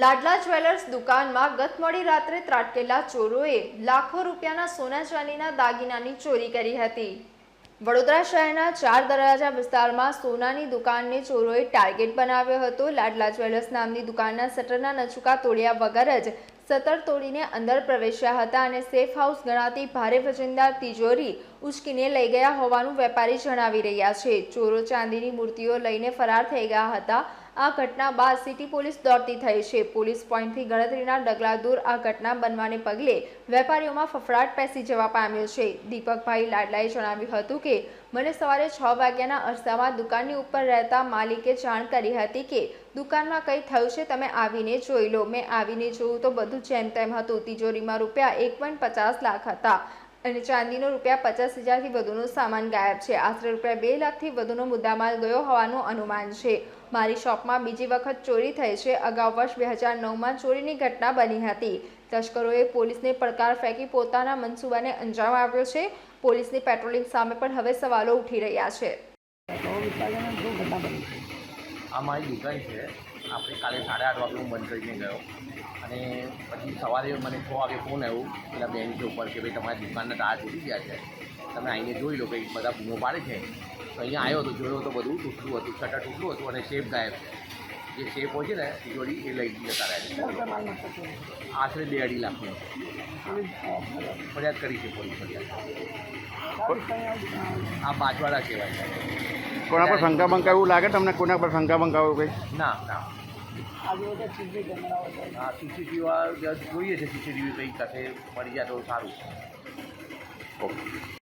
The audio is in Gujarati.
લાડલા જ્વેલર્સ દુકાનમાં ગત મોડી રાત્રે ત્રાટકેલા ચોરોએ લાખો રૂપિયાના સોના ચાંદીના દાગીનાની ચોરી કરી હતી. વડોદરા શહેરના ચાર દરવાજા વિસ્તારમાં સોનાની દુકાનને ચોરોએ ટાર્ગેટ બનાવ્યો હતો. લાડલા જ્વેલર્સ નામની દુકાનના શટરના નચુકા તોડ્યા વગર જ સતર તોડીને અંદર પ્રવેશ્યા હતા અને સેફ હાઉસ ગણાતી ભારે વજનદાર તિજોરી ઉચકીને લઈ ગયા હોવાનું વેપારી જણાવી રહ્યા છે. ચોરો ચાંદીની મૂર્તિઓ લઈને ફરાર થઈ ગયા હતા આ ઘટના બાદ સિટી પોલીસ દોડતી થઈ છે. પોલીસ પોઈન્ટથી ગણતરીના ડગલા દૂર આ ઘટના બનવાને પગલે વેપારીઓમાં ફફડાટ પેસી જવા પામ્યો છે. દીપકભાઈ લાડલાએ જણાવ્યું હતું કે, મને સવારે છ વાગ્યાના અરસામાં દુકાનની ઉપર રહેતા માલિકે જાણ કરી હતી કે, દુકાનમાં કંઈ થયું છે? તમે આવીને જોઈ લો. મેં આવીને જોયું તો બધું જેમ તેમ હતું. તિજોરીમાં રૂપિયા એક લાખ હતા. અને ચાંદીનો રૂપિયા પચાસ હજારથી વધુનો સામાન ગાયબ છે. આશરે રૂપિયા બે લાખથી વધુનો મુદ્દામાલ ગયો હોવાનું અનુમાન છે. મારી શોપમાં બીજી વખત ચોરી થઈ છે. અગાઉ વર્ષ બે હજાર નવમાં ચોરીની ઘટના બની હતી. તસ્કરોએ પોલીસને પડકાર ફેંકી પોતાના મનસૂબાને અંજામ આપ્યો છે. પોલીસની પેટ્રોલિંગ સામે પણ હવે સવાલો ઉઠી રહ્યા છે. આ મારી દુકાન છે. આપણે કાલે સાડા આઠ વાગે હું બંધ કરીને ગયો. અને પછી સવારે મને છ વાગે ફોન આવ્યો પેલા બેન છે ઉપર કે ભાઈ તમારી દુકાનના તાર તૂટી ગયા છે. તમે આવીને જોઈ લો કે બધા બૂમો પાડે છે. તો અહીંયા આવ્યો તો જોયો તો બધું તૂટલું હતું શટર તૂટલું હતું અને શેપ ગાયબ. છે જે શેપ હોય છે ને જોડી એ લઈ જતા રહ્યા છે આશરે બે અઢી લાખની. ફરિયાદ કરી છે પોલીસ ફરિયાદ. આ બાજવાડા કહેવાય. છે કોના પર શંકા બંકા એવું લાગે તમને? કોના પર શંકા બંકા એવું કંઈ? ના ના. સીસીટીવી જોઈએ છે સીસીટીવી કંઈ સાથે મળી જાય તો સારું ઓકે.